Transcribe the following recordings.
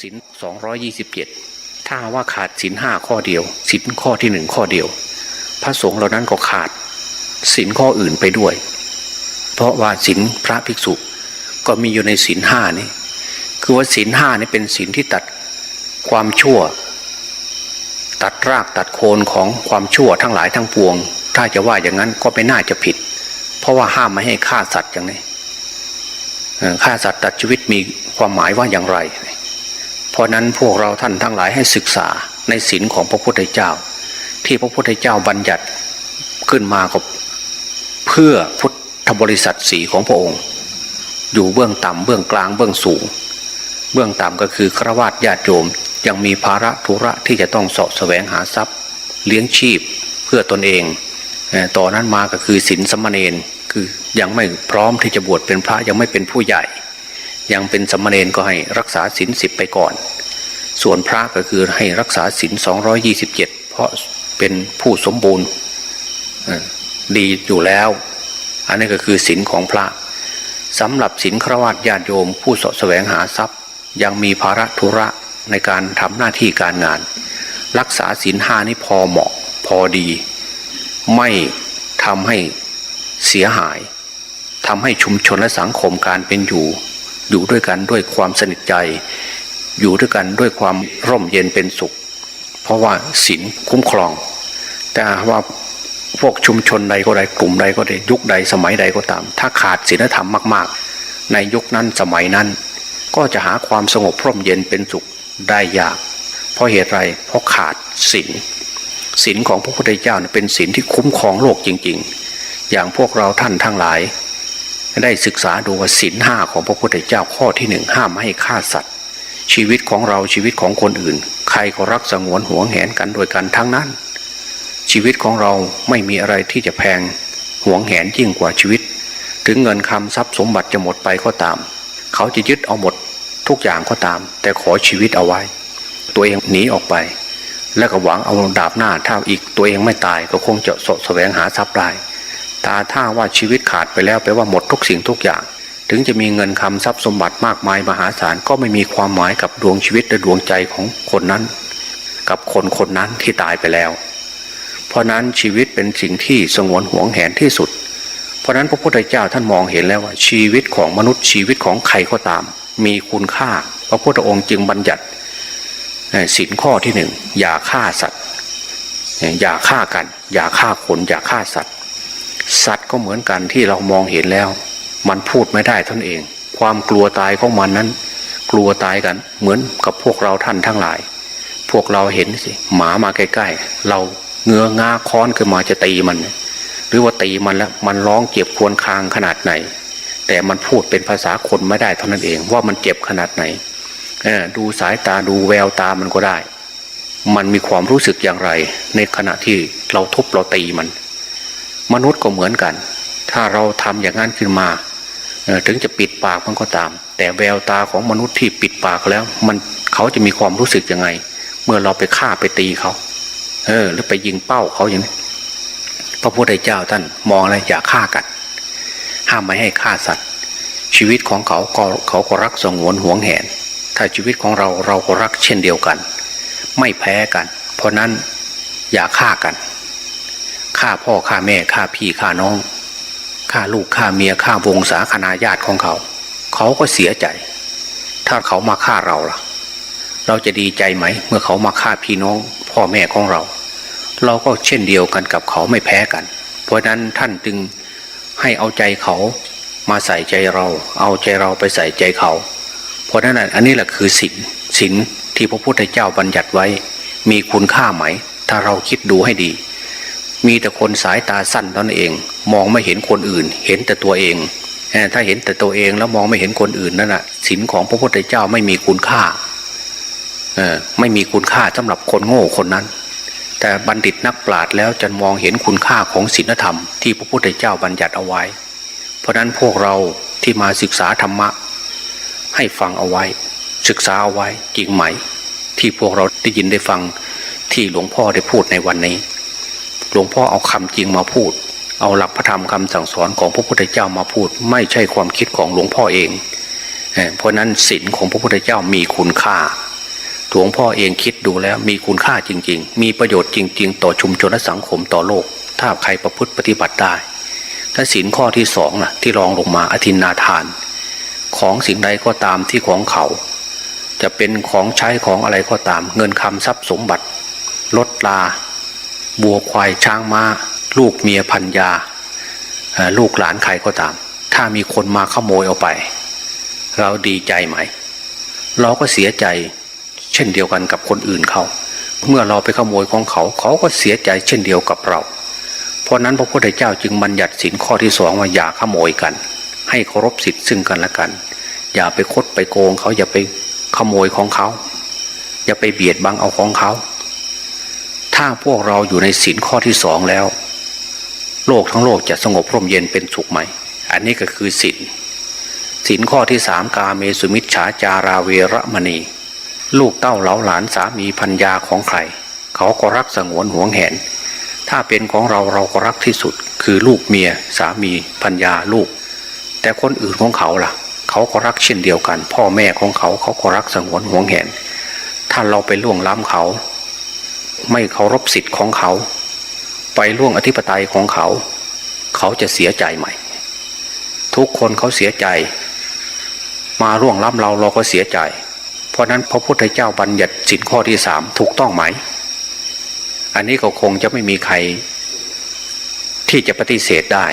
ศีลสองร้อยี่สิบเจ็ดถ้าว่าขาดศีลห้าข้อเดียวศีลข้อที่หนึ่งข้อเดียว พระสงฆ์เหล่านั้นก็ขาดศีลข้ออื่นไปด้วย เพราะว่าศีลพระภิกษุก็มีอยู่ในศีลห้านี่คือว่าศีลห้านี่เป็นศีลที่ตัดความชั่ว ตัดรากตัดโคนของความชั่วทั้งหลายทั้งปวง ถ้าจะว่าอย่างนั้นก็ไม่น่าจะผิด เพราะว่าห้ามไม่ให้ฆ่าสัตว์อย่างนี้ฆ่าสัตว์ตัดชีวิตมีความหมายว่าอย่างไร ราะนั้นพวกเราท่านทั้งหลายให้ศึกษาในศีลของพระพุทธเจ้า ที่พระพุทธเจ้าบัญญัติขึ้นมาก็เพื่อพุทธบริษัทสีของพระองค์ อยู่เบื้องต่ำเบื้องกลางเบื้องสูง เบื้องต่ำก็คือฆราวาสญาติโยมยังมีภาระธุระที่จะต้องสาะแสวงหาทรัพย์ เลี้ยงชีพเพื่อตนเอง ต่อนนั้นมาก็คือศีลสมณเณรคือยังไม่พร้อมที่จะบวชเป็นพระยังไม่เป็นผู้ใหญ่ ยังเป็นสมณเณรก็ให้รักษาศีลสิบไปก่อน ส่วนพระก็คือให้รักษาศีลสองยี่สิบเจ็ดเพราะเป็นผู้สมบูรณ์ดีอยู่แล้ว อันนี้ก็คือศีลของพระสำหรับศีลฆราวาสญาติโยม ผู้สะแสวงหาทรัพย์ ยังมีภาระธุระในการทำหน้าที่การงาน รักษาศีลห้านี่พอเหมาะพอดี ไม่ทำให้เสียหายทำให้ชุมชนและสังคมการเป็นอยู่ อยู่ด้วยกันด้วยความสนิทใจ อยู่ด้วยกันด้วยความร่มเย็นเป็นสุข เพราะว่าศีลคุ้มครอง แต่ว่าพวกชุมชนใดก็ใดกลุ่มใดก็ใดยุคใดสมัยใดก็ตาม ถ้าขาดศีลธรรมมาก ๆ ในยุคนั้นสมัยนั้น ก็จะหาความสงบร่มเย็นเป็นสุขได้ยาก เพราะเหตุไรเพราะขาดศีลศีลของพระพุทธเจ้าเป็นศีลที่คุ้มครองโลกจริง ๆ อย่างพวกเราท่านทั้งหลาย ได้ศึกษาดูว่าศีลห้าของพระพุทธเจ้าข้อที่หนึ่งห้ามไม่ให้ฆ่าสัตว์ ชีวิตของเราชีวิตของคนอื่น ใครก็รักสงวนหวงแหนกันโดยกันทั้งนั้น ชีวิตของเราไม่มีอะไรที่จะแพงหวงแหนยิ่งกว่าชีวิต ถึงเงินคำทรัพย์สมบัติจะหมดไปก็ตาม เขาจะยึดเอาหมดทุกอย่างก็ตาม แต่ขอชีวิตเอาไว้ ตัวเองหนีออกไป แล้วก็หวังเอาดาบหน้าถ้าอีกตัวเองไม่ตายก็คงจะสะแสวงหาทรัพย์ได้ตาถ้าว่าชีวิตขาดไปแล้วแปลว่าหมดทุกสิ่งทุกอย่าง ถึงจะมีเงินคำทรัพย์สมบัติมากมายมหาศาลก็ไม่มีความหมายกับดวงชีวิตและดวงใจของคนนั้น กับคนคนนั้นที่ตายไปแล้ว เพราะนั้นชีวิตเป็นสิ่งที่สงวนห่วงแหนที่สุด เพราะนั้นพระพุทธเจ้าท่านมองเห็นแล้วว่าชีวิตของมนุษย์ชีวิตของใครก็ตาม มีคุณค่า พระพุทธองค์จึงบัญญัติสินข้อที่หนึ่งอย่าฆ่าสัตว์อย่าฆ่ากัน อย่าฆ่าคนอย่าฆ่าสัตว์ สัตว์ก็เหมือนกันที่เรามองเห็นแล้ว มันพูดไม่ได้ท่านเอง ความกลัวตายของมันนั้น กลัวตายกัน เหมือนกับพวกเราท่านทั้งหลาย พวกเราเห็นสิหมามาใกล้ๆ เราเงื้องาค้อนขึ้นมาจะตีมัน หรือว่าตีมันแล้วมันร้องเจ็บควรคางขนาดไหน แต่มันพูดเป็นภาษาคนไม่ได้เท่านั้นเองว่ามันเจ็บขนาดไหนดูสายตาดูแววตามันก็ได้ มันมีความรู้สึกอย่างไร ในขณะที่เราทุบเราตีมัน มนุษย์ก็เหมือนกัน ถ้าเราทำอย่างนั้นขึ้นมา ถึงจะปิดปากมันก็ตาม แต่แววตาของมนุษย์ที่ปิดปากแล้ว มันเขาจะมีความรู้สึกยังไง เมื่อเราไปฆ่าไปตีเขา เออ หรือไปยิงเป้าเขาอย่างนี้พระพุทธเจ้าท่านมองอะไรอย่าฆ่ากัน ห้ามไม่ให้ฆ่าสัตว์ ชีวิตของเขาก็เขาก็รักสงวนห่วงแหน ถ้าชีวิตของเราเราก็รักเช่นเดียวกัน ไม่แพ้กัน เพราะนั้นอย่าฆ่ากันฆ่าพ่อฆ่าแม่ฆ่าพี่ฆ่าน้อง ฆ่าลูกฆ่าเมียฆ่าวงศาคณาญาติของเขา เขาก็เสียใจ ถ้าเขามาฆ่าเราล่ะ เราจะดีใจไหม เมื่อเขามาฆ่าพี่น้องพ่อแม่ของเรา เราก็เช่นเดียวกันกับเขาไม่แพ้กัน เพราะนั้นท่านจึงให้เอาใจเขามาใส่ใจเรา เอาใจเราไปใส่ใจเขา เพราะนั้นอันนี้แหละคือศีลศีลที่พระพุทธเจ้าบัญญัติไว้ มีคุณค่าไหม ถ้าเราคิดดูให้ดี มีแต่คนสายตาสั้นตนเอง มองไม่เห็นคนอื่น เห็นแต่ตัวเอง ถ้าเห็นแต่ตัวเองแล้วมองไม่เห็นคนอื่นนั่นแหะศีลของพระพุทธเจ้าไม่มีคุณค่าไม่มีคุณค่าสำหรับคนโง่คนนั้น แต่บัณฑิตนักปราชญ์แล้วจะมองเห็นคุณค่าของศีลธรรมที่พระพุทธเจ้าบัญญัติเอาไว้ เพราะนั้นพวกเราที่มาศึกษาธรรมะ ให้ฟังเอาไว้ ศึกษาเอาไว้จริงไหม ที่พวกเราได้ยินได้ฟังที่หลวงพ่อได้พูดในวันนี้ หลวงพ่อเอาคำจริงมาพูด เอาหลักพระธรรมคำสั่งสอนของพระพุทธเจ้ามาพูด ไม่ใช่ความคิดของหลวงพ่อเอง เพราะนั้นศีลของพระพุทธเจ้ามีคุณค่าหลวงพ่อเองคิดดูแล้วมีคุณค่าจริง ๆ มีประโยชน์จริง ๆ ต่อชุมชนและสังคมต่อโลก ถ้าใครประพฤติปฏิบัติได้ถ้าศีลข้อที่สองนะที่รองลงมาอธินาทาน ของสิ่งใดก็ตามที่ของเขา จะเป็นของใช้ของอะไรก็ตาม เงินคำทรัพย์สมบัติรถลาบัวควายช้างมา้า ลูกเมียพันยาลูกหลานใครก็ตาม ถ้ามีคนมาขโมยเอาไป เราดีใจไหม เราก็เสียใจเช่นเดียวกันกับคนอื่นเขา เมื่อเราไปขโมยของเขา เขาก็เสียใจเช่นเดียวกับเรา เพราะนั้นพระพุทธเจ้าจึงบัญญัติสินข้อที่สองว่าอย่าขโมยกัน ให้เคารพสิทธิ์ซึ่งกันและกัน อย่าไปคดไปโกงเขาอย่าไปขโมยของเขา อย่าไปเบียดบังเอาของเขา ถ้าพวกเราอยู่ในสินข้อที่สองแล้ว โลกทั้งโลกจะสงบร่มเย็นเป็นสุขไหม อันนี้ก็คือสินสินข้อที่สามกาเมสุมิชฌาจาราเวระมณี ลูกเต้าเหลาหลานสามีพัญญาของใคร เขาก็รักสงวนห่วงแหน ถ้าเป็นของเราเราก็รักที่สุด คือลูกเมียสามีพัญญาลูก แต่คนอื่นของเขาล่ะ เขาก็รักเช่นเดียวกัน พ่อแม่ของเขาเขาก็รักสงวนห่วงแหน ถ้าเราไปล่วงล้ำเขา ไม่เคารพสิทธิ์ของเขา ไปล่วงอธิปไตยของเขา เขาจะเสียใจไหม ทุกคนเขาเสียใจ มาร่วงล้ำเราเราก็เสียใจ เพราะนั้นพระพุทธเจ้าบัญญัติสินข้อที่สามถูกต้องไหม อันนี้ก็คงจะไม่มีใคร ที่จะปฏิเสธได้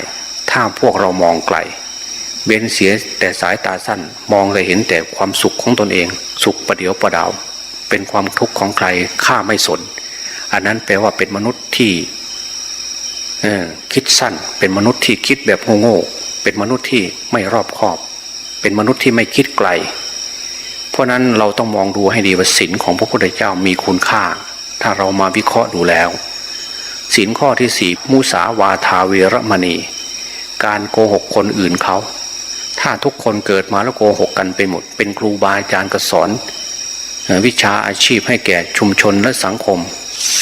ถ้าพวกเรามองไกลเบนเสียแต่สายตาสั้นมองเลยเห็นแต่ความสุขของตนเอง สุขประเดียวประดาว เป็นความทุกข์ของใครข้าไม่สน อันนั้นแปลว่าเป็นมนุษย์ที่ คิดสั้นเป็นมนุษย์ที่คิดแบบโง่ๆเป็นมนุษย์ที่ไม่รอบคอบ เป็นมนุษย์ที่ไม่คิดไกล เพราะนั้นเราต้องมองดูให้ดีว่าศีลของพระพุทธเจ้ามีคุณค่า ถ้าเรามาวิเคราะห์ดูแล้วศีลข้อที่สี่มุสาวาทาเวรมณี การโกหกคนอื่นเขา ถ้าทุกคนเกิดมาแล้วโกหกกันไปหมด เป็นครูบาอาจารย์ก็สอน วิชาอาชีพให้แก่ชุมชนและสังคม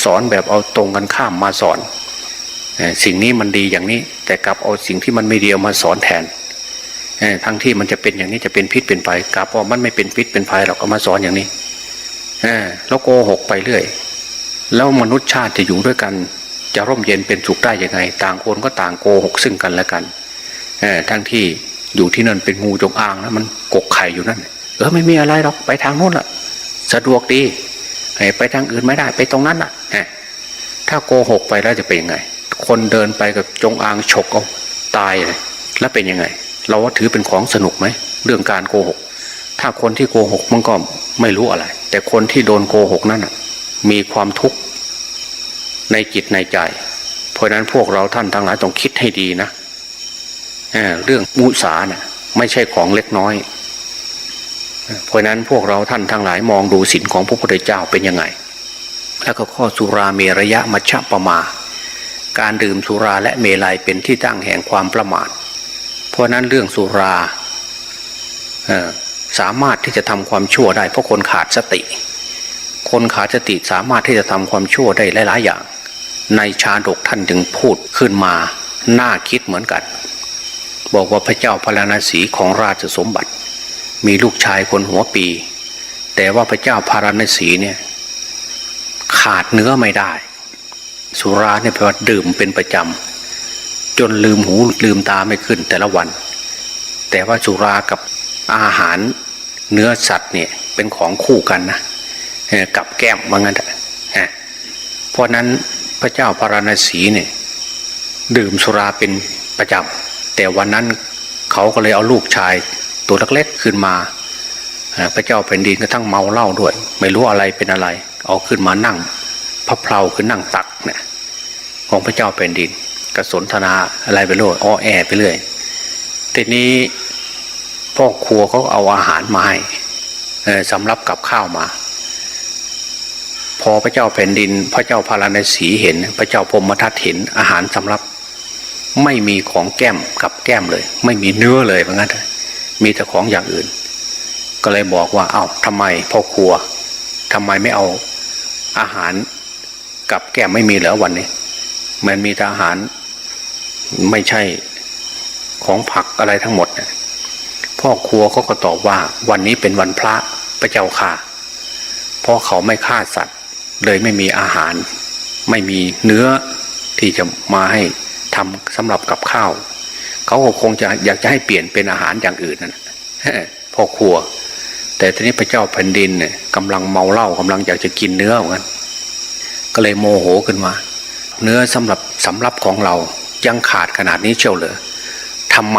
สอนแบบเอาตรงกันข้ามมาสอน สิ่งนี้มันดีอย่างนี้ แต่กลับเอาสิ่งที่มันไม่ดีเอามาสอนแทนทั้งที่มันจะเป็นอย่างนี้จะเป็นพิษเป็นภัยกลับว่ามันไม่เป็นพิษเป็นภัยเราก็มาสอนอย่างนี้แล้วโกหกไปเรื่อย แล้วมนุษย์ชาติจะอยู่ด้วยกัน จะร่มเย็นเป็นสุขได้ยังไง ต่างคนก็ต่างโกหกซึ่งกันและกันทั้งที่อยู่ที่นั่นเป็นงูจงอางแล้วมันกกไข่อยู่นั่น เออไม่มีอะไรหรอกไปทางโน้นละสะดวกดีไปทางอื่นไม่ได้ไปตรงนั้นล่ะถ้าโกหกไปแล้วจะเป็นยังไง คนเดินไปกับจงอางฉกเอาตายเลยแล้วเป็นยังไง เราว่าถือเป็นของสนุกไหมเรื่องการโกหก ถ้าคนที่โกหกมันก็ไม่รู้อะไร แต่คนที่โดนโกหกนั่นมีความทุกข์ในจิตในใจ เพราะนั้นพวกเราท่านทั้งหลายต้องคิดให้ดีนะเเรื่องมุสาเนี่ยไม่ใช่ของเล็กน้อย เพราะนั้นพวกเราท่านทั้งหลายมองดูศีลของพระพุทธเจ้าเป็นยังไง แล้วก็ข้อสุราเมระยะมัชฌะปมา การดื่มสุราและเมลัยเป็นที่ตั้งแห่งความประมาท เพราะนั้นเรื่องสุราสามารถที่จะทำความชั่วได้ เพราะคนขาดสติ คนขาดสติสามารถที่จะทำความชั่วได้หลาย ๆ อย่าง ในชาดกท่านจึงพูดขึ้นมาน่าคิดเหมือนกัน บอกว่าพระเจ้าพระนศีของราชสมบัติ มีลูกชายคนหัวปี แต่ว่าพระเจ้าพาราณสีเนี่ยขาดเนื้อไม่ได้ สุราเนี่ยแปลว่าดื่มเป็นประจำจนลืมหูลืมตาไม่ขึ้นแต่ละวัน แต่ว่าสุรากับอาหารเนื้อสัตว์เนี่ยเป็นของคู่กันนะกับแก้มว่างั้นเถอะเพราะนั้นพระเจ้าพาราณสีเนี่ยดื่มสุราเป็นประจำแต่วันนั้นเขาก็เลยเอาลูกชายตัวเล็กๆขึ้นมาพระเจ้าแผ่นดินก็ทั้งเมาเหล้าด้วย ไม่รู้อะไรเป็นอะไร เอาขึ้นมานั่ง พระเพลาขึ้นนั่งตักเนี่ยของพระเจ้าแผ่นดินกสนทนาอะไรไปเรื่อยอ้อแอไปเรื่อยทีนี้พ่อครัวเขาเอาอาหารมาให้สำรับกับข้าวมา พอพระเจ้าแผ่นดิน พระเจ้าพาราณสีเห็น พระเจ้าพรมทัตเห็นอาหารสำรับ ไม่มีของแก้มกับแก้มเลย ไม่มีเนื้อเลยเพราะงั้นมีแต่ของอย่างอื่น ก็เลยบอกว่าเอ้าทำไมพ่อครัวทำไมไม่เอาอาหาร กับแก้มไม่มีเหรอวันนี้ มันมีแต่อาหารไม่ใช่ของผักอะไรทั้งหมดพ่อครัวเขาก็ตอบว่าวันนี้เป็นวันพระพระเจ้าค่ะเพราะเขาไม่ฆ่าสัตว์ เลยไม่มีอาหาร ไม่มีเนื้อที่จะมาให้ทำสำหรับกับข้าว เขาก็คงจะอยากจะให้เปลี่ยนเป็นอาหารอย่างอื่นนั่นพ่อครัว แต่ทีนี้พระเจ้าแผ่นดินเนี่ยกำลังเมาเหล้ากำลังอยากจะกินเนื้อเหมือนกัน ก็เลยโมโหขึ้นมา เนื้อสำหรับสำรับของเรายังขาดขนาดนี้เชียวเหรอทำไม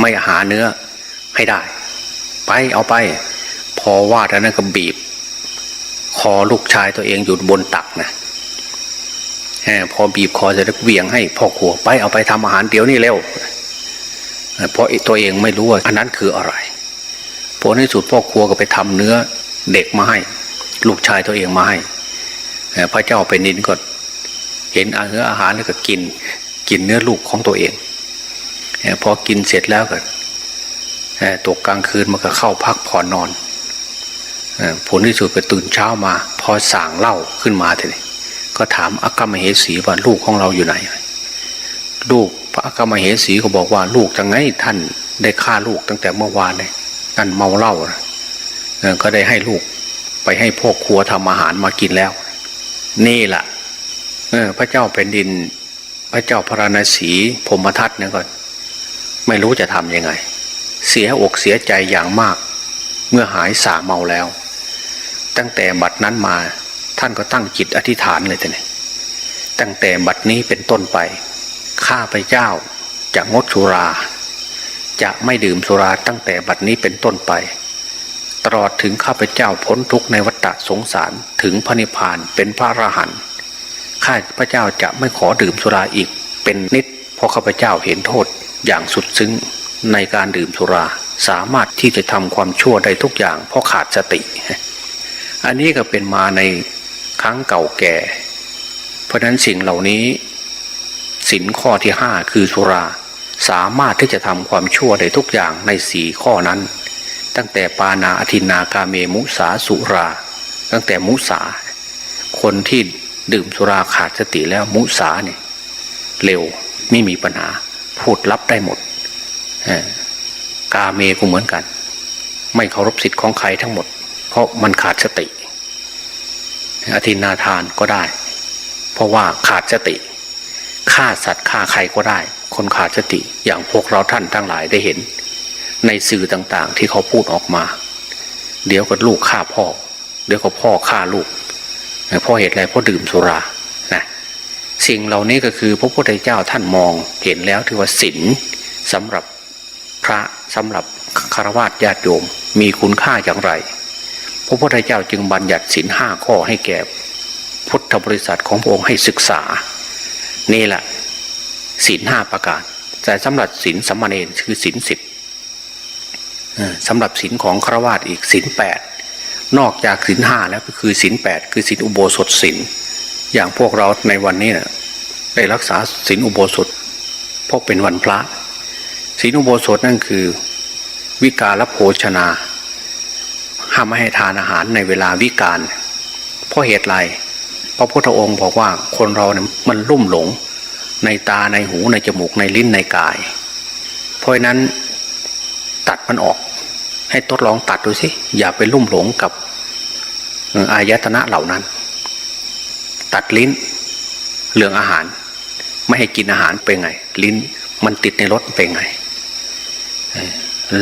ไม่หาเนื้อให้ได้ ไปเอาไป พอว่าแล้วนั่นก็บีบ คอลูกชายตัวเองอยู่บนตักนะพอบีบคอจะได้เหวี่ยงให้พ่อครัวไปเอาไปทำอาหารเดี๋ยวนี้เร็วเพราะตัวเองไม่รู้ว่าอันนั้นคืออะไรผลในสุดพ่อครัวก็ไปทำเนื้อเด็กมาให้ ลูกชายตัวเองมาให้ พระเจ้าเป็นนินก็เห็นเนื้ออาหารแล้วก็กิน กินเนื้อลูกของตัวเองพอกินเสร็จแล้วก็ตกกลางคืนมันก็เข้าพักผ่อนนอนผลที่สุดก็ตื่นเช้ามา พอสั่งเล่าขึ้นมาทีนี้ก็ถามอักกมเหสีว่าลูกของเราอยู่ไหน ลูกพระอักกมเหสีก็บอกว่าลูกจังไงท่านได้ฆ่าลูกตั้งแต่เมื่อวานเลยนั่นเมาเหล้านะก็ได้ให้ลูกไปให้พ่อครัวทำอาหารมากินแล้ว นี่แหละพระเจ้าแผ่นดิน พระเจ้าพระนศีพมทัตเนี่ยก็ไม่รู้จะทำยังไง เสียอกเสียใจอย่างมาก เมื่อหายสาเมาแล้ว ตั้งแต่บัดนั้นมาท่านก็ตั้งจิตอธิษฐานเลยท่านตั้งแต่บัดนี้เป็นต้นไปข้าพเจ้าจะงดสุรา จะไม่ดื่มสุราตั้งแต่บัดนี้เป็นต้นไป ตลอดถึงข้าพเจ้าพ้นทุกข์ในวัฏ สงสารถึงพระนิพพานเป็นพระอรหันต์ข้าพเจ้าจะไม่ขอดื่มสุราอีกเป็นนิดเพราะข้าพเจ้าเห็นโทษอย่างสุดซึ้งในการดื่มสุราสามารถที่จะทำความชั่วได้ทุกอย่างเพราะขาดสติ อันนี้ก็เป็นมาในครั้งเก่าแก่ เพราะนั้นสิ่งเหล่านี้สินข้อที่ห้าคือสุราสามารถที่จะทำความชั่วได้ทุกอย่างในสี่ข้อนั้น ตั้งแต่ปานาอธินา กาเมมุสาสุรา ตั้งแต่มุสา คนที่ดื่มสุราขาดสติแล้วมุสาเนี่ยเร็วไม่มีปัญหา พูดรับได้หมดกาเมก็เหมือนกัน ไม่เคารพสิทธิ์ของใครทั้งหมด เพราะมันขาดสติ อธินาทานก็ได้ เพราะว่าขาดสติฆ่าสัตว์ฆ่าใครก็ได้ คนขาดสติอย่างพวกเราท่านทั้งหลายได้เห็น ในสื่อต่างๆ ที่เขาพูดออกมา เดี๋ยวก็ลูกฆ่าพ่อ เดี๋ยวก็พ่อฆ่าลูกเพราะเหตุอะไรเพราะดื่มสุรานะสิ่งเหล่านี้ก็คือพระพุทธเจ้าท่านมองเห็นแล้วถือว่าศีลสำหรับพระสำหรับคารวะญาติโยมมีคุณค่าอย่างไร พระพุทธเจ้าจึงบัญญัติศีลห้าข้อให้แก่พุทธบริษัทของพระองค์ให้ศึกษา นี่แหละศีลห้าประการแต่สำหรับศีลสัมมาเนคือศีลสิบสำหรับศีลของครวาสอีกศีลแปด นอกจากศีลห้าแล้วก็คือศีลแปดคือศีลอุโบสถศีลอย่างพวกเราในวันนี้นะได้รักษาศีลอุโบสถเพราะเป็นวันพระศีลอุโบสถนั่นคือ วิกาลโภชนาห้ามไม่ให้ทานอาหารในเวลาวิกาลเพราะเหตุไรพระพุทธองค์บอกว่าคนเราเนี่ยมันลุ่มหลง ในตาในหูในจมูกในลิ้นในกาย เพราะนั้นตัดมันออก ให้ทดลองตัดดูสิอย่าไปลุ่มหลงกับอายตนะเหล่านั้น ตัดลิ้นเรื่องอาหาร ไม่ให้กินอาหารเป็นไง ลิ้นมันติดในรถเป็นไง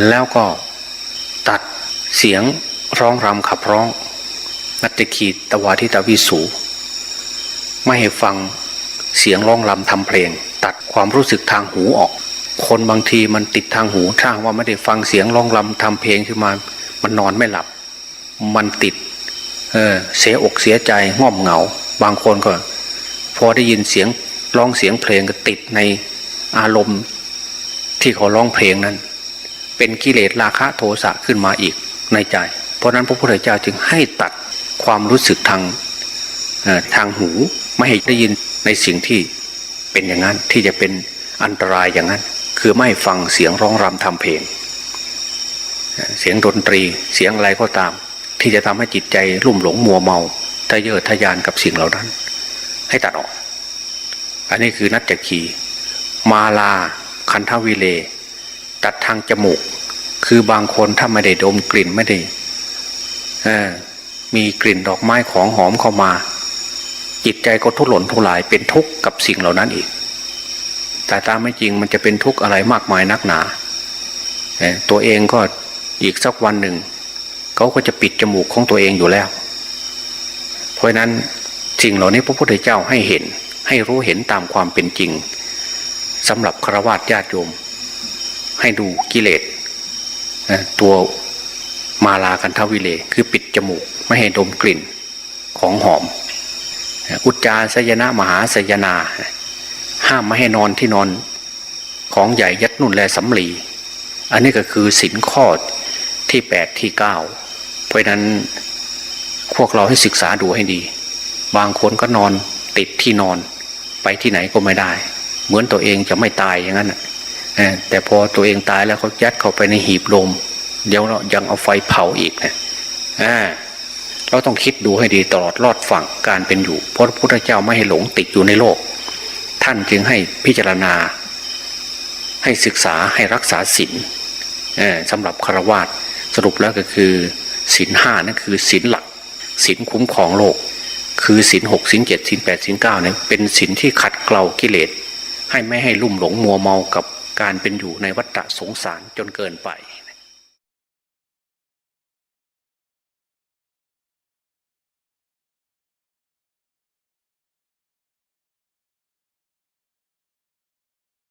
แล้วก็ตัดเสียงร้องรำขับร้องนัตขีตวาทิตวิสู ไม่ให้ฟังเสียงร้องรำทำเพลง ตัดความรู้สึกทางหูออก คนบางทีมันติดทางหูถ้าว่าไม่ได้ฟังเสียงร้องรำทำเพลงขึ้นมา มันนอนไม่หลับ มันติดเออเสียอกเสียใจง่อมเหงา บางคนก็ พอได้ยินเสียงร้องเสียงเพลงก็ติดในอารมณ์ที่เขาร้องเพลงนั้น เป็นกิเลสราคะโทสะขึ้นมาอีกในใจ เพราะนั้นพระพุทธเจ้าจึงให้ตัดความรู้สึกทางทางหูไม่ให้ได้ยินในสิ่งที่เป็นอย่างนั้นที่จะเป็นอันตรายอย่างนั้น คือไม่ฟังเสียงร้องรำทำเพลง เสียงดนตรีเสียงอะไรก็ตาม ที่จะทำให้จิตใจลุ่มหลงมัวเมาทะเยอทะยานกับสิ่งเหล่านั้น ให้ตัดออก อันนี้คือนัตจักขีมาลาคันทวิเลตัดทางจมูก คือบางคนถ้าไม่ได้ดมกลิ่นไม่ได้มีกลิ่นดอกไม้ของหอมเข้ามา จิตใจก็ทุรนทุรายเป็นทุกข์กับสิ่งเหล่านั้นอีก แต่ตามไม่จริงมันจะเป็นทุกข์อะไรมากมายนักหนา ตัวเองก็อีกสักวันหนึ่งเขาก็จะปิดจมูกของตัวเองอยู่แล้ว เพราะนั้นสิ่งเหล่านี้พระพุทธเจ้าให้เห็น ให้รู้เห็นตามความเป็นจริงสำหรับครวญญาติโยม ให้ดูกิเลสตัวมาลากันทวิเล คือปิดจมูกไม่ให้ดมกลิ่นของหอม อุจจาสยนะมหาสยนา ห้ามไม่ให้นอนที่นอนของใหญ่ยัดนุ่นแลสำลี อันนี้ก็คือสินข้อที่แปดที่เก้าเพราะนั้นพวกเราให้ศึกษาดูให้ดี บางคนก็นอนติดที่นอนไปที่ไหนก็ไม่ได้ เหมือนตัวเองจะไม่ตายอย่างนั้นแต่พอตัวเองตายแล้วเขายัดเข้าไปในหีบลม เดี๋ยวเรายังเอาไฟเผาอีกนะอ่าเราต้องคิดดูให้ดีตลอดรอดฝั่งการเป็นอยู่ เพราะพระพุทธเจ้าไม่ให้หลงติดอยู่ในโลก ท่านจึงให้พิจารณา ให้ศึกษาให้รักษาศีลสำหรับคารวาสสรุปแล้วก็คือศีลห้านั่นคือศีลหลักศีลคุ้มครองโลก คือศีลหกศีลเจ็ดศีลแปดศีลเก้าเนี่ยเป็นศีลที่ขัดเกลากิเลสให้ไม่ให้ลุ่มหลงมัวเมากับการเป็นอยู่ในวัฏฏะสงสารจนเกินไป